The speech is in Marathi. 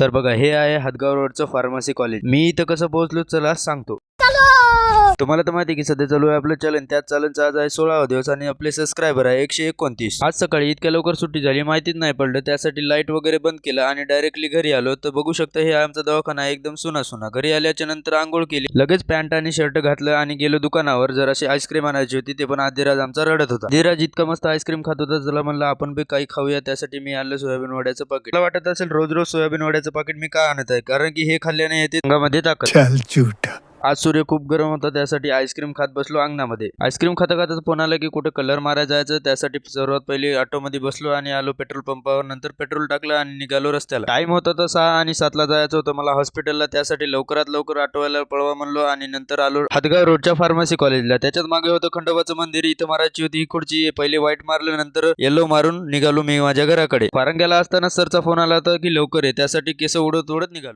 तर बघा हे आहे हदगाव रोडचं फार्मसी कॉलेज मी इथं कसं पोहोचलो चला सांगतो. तुम्हाला तर माहिती आहे की सध्या चालू आहे आपलं चलन त्याच चलनचा आज आहे सोळावा दिवस आणि आपले सबस्क्रायबर आहे एकशे एकोणतीस. आज सकाळी इतक्या लवकर सुट्टी झाली माहितीच नाही पडलं. त्यासाठी लाइट वगैरे बंद केलं आणि डायरेक्टली घरी आलो. तर बघू शकता हे आमचा दवाखाना एकदम सुना सुना घरी आल्याच्यानंतर आंघोळ केली. लगेच पॅन्ट आणि शर्ट घातलं आणि गेलो दुकानावर. जर अशी आईस्क्रीम आणायची होती ते पण आधीराज आमचा रडत होता. धीराज इतका मस्त आईस्क्रीम खात होता चला म्हणलं आपण बी काही खाऊया त्यासाठी मी आणलं सोयाबीन वड्याचं पाकिट मला वाटत असेल रोज रोज सोयाबीन वड्याचं पाकिट मी का आणत आहे? कारण की हे खाल्ल्याने येते अंगामध्ये ताकद आज सूर्य खूप गरम होता त्यासाठी आईस्क्रीम खात बसलो अंगणामध्ये. आईस्क्रीम खाता खाता फोन आला की कुठे कलर मारायला जायचं त्यासाठी सर्वात पहिले ऑटोमध्ये बसलो आणि आलो पेट्रोल पंपावर. नंतर पेट्रोल टाकलं आणि निघालो रस्त्याला. टाइम होता तर सहा आणि सातला जायचं होतं. मला हॉस्पिटलला त्यासाठी लवकरात लवकर ऑटोवाला पळवा म्हणलो आणि नंतर आलो हदगाव रोडच्या फार्मसी कॉलेजला. त्याच्यात मागे होतं खंडोबाचं मंदिर. इथं मारायची होती ही खुर्ची. पहिले व्हाईट मारलं नंतर येलो मारून निघालो मी माझ्या घराकडे. पारंग्याला असताना सरचा फोन आला होता की लवकर आहे त्यासाठी केस उडत उडत निघालो.